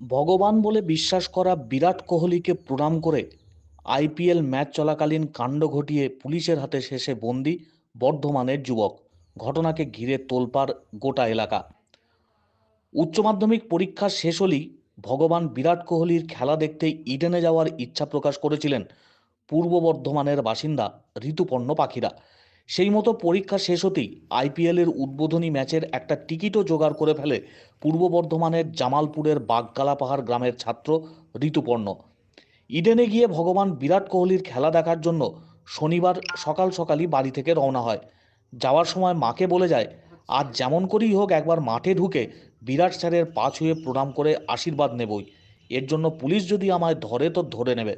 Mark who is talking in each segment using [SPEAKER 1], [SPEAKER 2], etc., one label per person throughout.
[SPEAKER 1] ভগবান বলে বিশ্বাস করা বিরাট কোহলিকে প্রণাম করে আইপিএল ম্যাচ চলাকালীন কাণ্ড ঘটিয়ে পুলিশের হাতে শেষে বন্দি বর্ধমানের যুবক। ঘটনাকে ঘিরে তোলপাড় গোটা এলাকা। উচ্চ মাধ্যমিক পরীক্ষা শেষ হলেই ভগবান বিরাট কোহলির খেলা দেখতে ইডেনে যাওয়ার ইচ্ছা প্রকাশ করেছিলেন পূর্ব বর্ধমানের বাসিন্দা ঋতুপর্ণ পাখিরা। সেই মতো পরীক্ষা শেষ হতেই আইপিএলের উদ্বোধনী ম্যাচের একটা টিকিটও জোগাড় করে ফেলে পূর্ব বর্ধমানের জামালপুরের বাগগালা পাহাড় গ্রামের ছাত্র ঋতুপর্ণ। ইডেনে গিয়ে ভগবান বিরাট কোহলির খেলা দেখার জন্য শনিবার সকাল সকালই বাড়ি থেকে রওনা হয়। যাওয়ার সময় মাকে বলে যায়, আজ যেমন করেই হোক একবার মাঠে ঢুকে বিরাট স্যারের পা ছুঁয়ে প্রণাম করে আশীর্বাদ নেবই। এর জন্য পুলিশ যদি আমায় ধরে তো ধরে নেবে।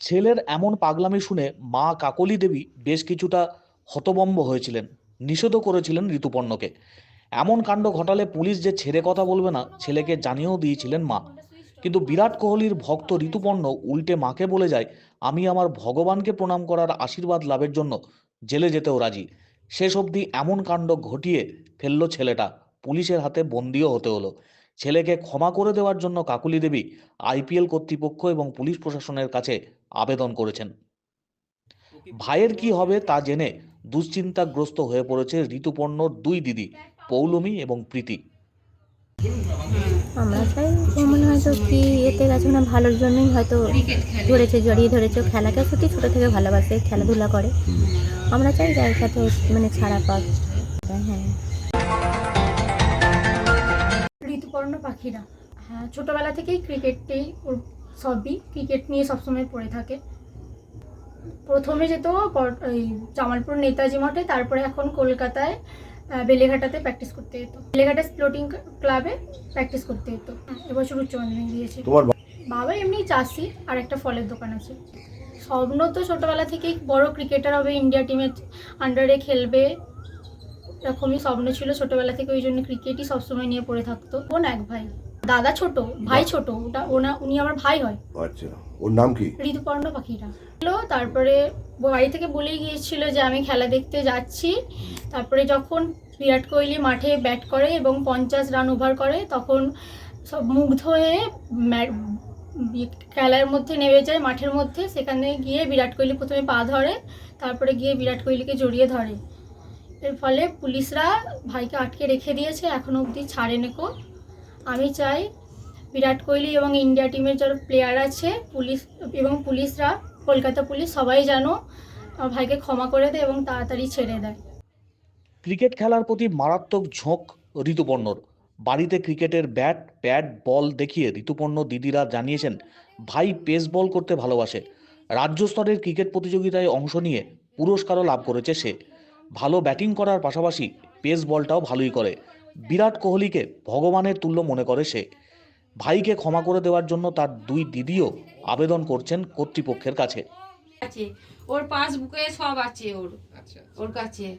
[SPEAKER 1] ছেলের এমন পাগলামি শুনে মা কাকলি দেবী বেশ কিছুটা হতবম্ব হয়েছিলেন, নিষেধও করেছিলেন ঋতুপর্ণকে। এমন কাণ্ড ঘটালে পুলিশ যে ছেড়ে কথা বলবে না, ছেলেকে জানিয়েও দিয়েছিলেন মা। কিন্তু বিরাট কোহলির ভক্ত ঋতুপর্ণ উল্টে মাকে বলে যায়, আমি আমার ভগবানকে প্রণাম করার আশীর্বাদ লাভের জন্য জেলে যেতেও রাজি। শেষ অবধি এমন কাণ্ড ঘটিয়ে ফেলল ছেলেটা। পুলিশের হাতে বন্দিও হতে হলো। ছেলেকে ক্ষমা করে দেওয়ার জন্য কাকুলি দেবী আইপিএল কর্তৃপক্ষ এবং পুলিশ প্রশাসনের কাছে আবেদন করেছেন। ভাইয়ের কি হবে তা জেনে দুশ্চিন্তাগ্রস্ত হয়ে পড়েছে ঋতুপর্ণর দুই দিদি পৌলমী এবং প্রীতি।
[SPEAKER 2] আমরা চাই ও মনে হয়তো কি এতে গেছে না ভালোর জন্যই হয়তো ধরেছে জড়িয়ে ধরেছে খেলাকে। সত্যি ছোটো থেকে ভালোবাসে খেলাধুলা করে। আমরা চাই যার সাথে মানে ছাড়া পাক। হ্যাঁ।
[SPEAKER 3] ঋতুপর্ণ পাখিরা। হ্যাঁ ছোটোবেলা থেকেই ক্রিকেটটাই ওর সবই ক্রিকেট নিয়ে সবসময় পড়ে থাকে। প্রথমে যেত এই জামালপুর নেতাজি মঠে তারপরে এখন কলকাতায় বেলেঘাটাতে প্র্যাকটিস করতে যেত। বেলেঘাটা স্প্লোটিং ক্লাবে প্র্যাকটিস করতে যেত। হ্যাঁ, এবছর উচ্চ মাধ্যমিক দিয়েছে। বাবা এমনি চাষি আর একটা ফলের দোকান আছে। স্বপ্ন তো ছোটোবেলা থেকেই বড় ক্রিকেটার হবে ইন্ডিয়া টিমের আন্ডারে খেলবে। এরকমই স্বপ্ন ছিল ছোটবেলা থেকে ওই জন্য ক্রিকেটই সবসময় নিয়ে পড়ে থাকতো। বোন এক ভাই। দাদা ছোট ভাই ছোট ওটা ওনা উনি আমার ভাই হয়।
[SPEAKER 4] আচ্ছা ওর নাম কি?
[SPEAKER 3] ঋতুপর্ণ পাখিরা। হলো তারপরে বাড়ি থেকে বলেই গিয়েছিল যে আমি খেলা দেখতে যাচ্ছি। তারপরে যখন বিরাট কোহলি মাঠে ব্যাট করে এবং পঞ্চাশ রান ওভার করে তখন সব মুগ্ধ হয়ে খেলার মধ্যে নেমে যায় মাঠের মধ্যে। সেখানে গিয়ে বিরাট কোহলি প্রথমে পা ধরে তারপরে গিয়ে বিরাট কোহলিকে জড়িয়ে ধরে। এর ফলে পুলিশরা ভাইকে আটকে রেখে দিয়েছে এখনও অবধি ছাড়ে নেকো আমি চাই বিরাট কোহলি এবং ইন্ডিয়া টিমের যারা প্লেয়ার আছে, পুলিশ এবং পুলিশরা, কলকাতা পুলিশ সবাই যেন ভাইকে ক্ষমা করে দেয় এবং তাড়াতাড়ি ছেড়ে দেয়।
[SPEAKER 1] ক্রিকেট খেলার প্রতি মারাত্মক ঝোঁক ঋতুপর্ণর। বাড়িতে ক্রিকেটের ব্যাট, প্যাড, বল দেখিয়ে ঋতুপর্ণ দিদিরা জানিয়েছেন, ভাই পেস বল করতে ভালোবাসে। রাজ্য স্তরের ক্রিকেট প্রতিযোগিতায় অংশ নিয়ে পুরস্কারও লাভ করেছে সে। ভালো ব্যাটিং করার পাশাপাশি পেস বলটাও ভালোই করে। বিরাট কোহলিকে ভগবানের তুল্য মনে করে সে। ভাইকে ক্ষমা করে দেওয়ার জন্য তার দুই দিদিও আবেদন করছেন কর্তৃপক্ষের কাছে।
[SPEAKER 5] আছে। ওর পাসবুকে সব আছে ওর।
[SPEAKER 6] আচ্ছা
[SPEAKER 5] ওর কাছে।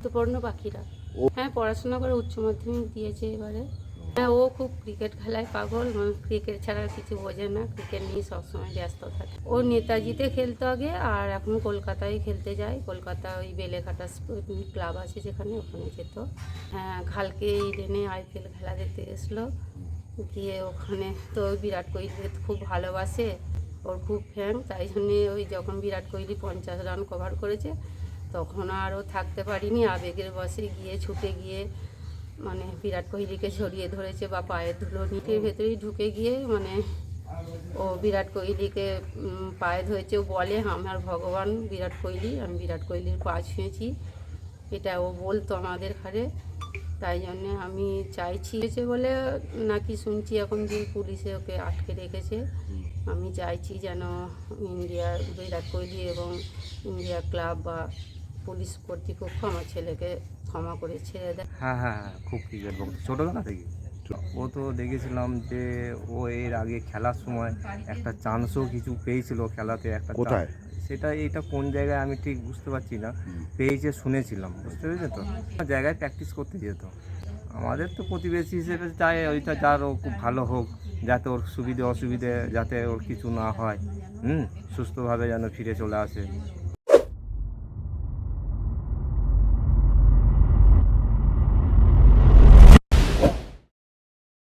[SPEAKER 7] ঋতুপর্ণ পাখিরা। হ্যাঁ পড়াশোনা করে উচ্চ মাধ্যমিক দিয়েছে এবারে। হ্যাঁ ও খুব ক্রিকেট খেলায় পাগল ক্রিকেট ছাড়া কিছু বোঝে না। ক্রিকেট নিয়ে সবসময় ব্যস্ত থাকে। ও নেতাজিতে খেলতো আগে, আর এখন কলকাতায় খেলতে যায়। কলকাতা ওই বেলেঘাটা ক্লাব আছে যেখানে ওখানে যেত। হ্যাঁ কালকে ইডেনে আইপিএল খেলা দেখতে গেছিল। গিয়ে ওখানে তো বিরাট কোহলিকে তো খুব ভালোবাসে। ওর খুব ফ্যান তাই জন্যে ওই যখন বিরাট কোহলি পঞ্চাশ রান কভার করেছে, তখন আরও থাকতে পারিনি। আবেগের বসে গিয়ে ছুটে গিয়ে মানে বিরাট কোহলিকে জড়িয়ে ধরেছে বা পায়ের ধুলো নিটের ভেতরেই ঢুকে গিয়ে মানে ও বিরাট কোহলিকে পায়ে ধরেছে। ও বলে, আমার ভগবান বিরাট কোহলি, আমি বিরাট কোহলির পা ছুঁয়েছি। এটা ও বলতো আমাদের ঘরে তাই জন্যে আমি চাইছি। হয়েছে বলে, নাকি শুনছি এখন যে পুলিশে ওকে আটকে রেখেছে। আমি চাইছি যেন ইন্ডিয়া, বিরাট কোহলি এবং ইন্ডিয়া ক্লাব বা পুলিশ কর্তৃপক্ষ আমার ছেলেকে ক্ষমা করে ছেড়ে দেয়।
[SPEAKER 8] হ্যাঁ হ্যাঁ হ্যাঁ খুব ক্রিকেট ভক্ত ছোটোবেলা থেকে। ও তো দেখেছিলাম যে ও এর আগে খেলার সময় একটা চান্সও কিছু পেয়েছিল খেলাতে একটা
[SPEAKER 4] কোথায়?
[SPEAKER 8] সেটা এটা কোন জায়গায় আমি ঠিক বুঝতে পারছি না। পেয়েছে শুনেছিলাম বুঝতে পেরেছে তো? জায়গায় প্র্যাকটিস করতে যেত। আমাদের তো প্রতিবেশী হিসেবে চাই ওইটা যার ও খুব ভালো হোক যাতে ওর সুবিধে অসুবিধে যাতে ওর কিছু না হয়। হুম সুস্থভাবে যেন ফিরে চলে আসে।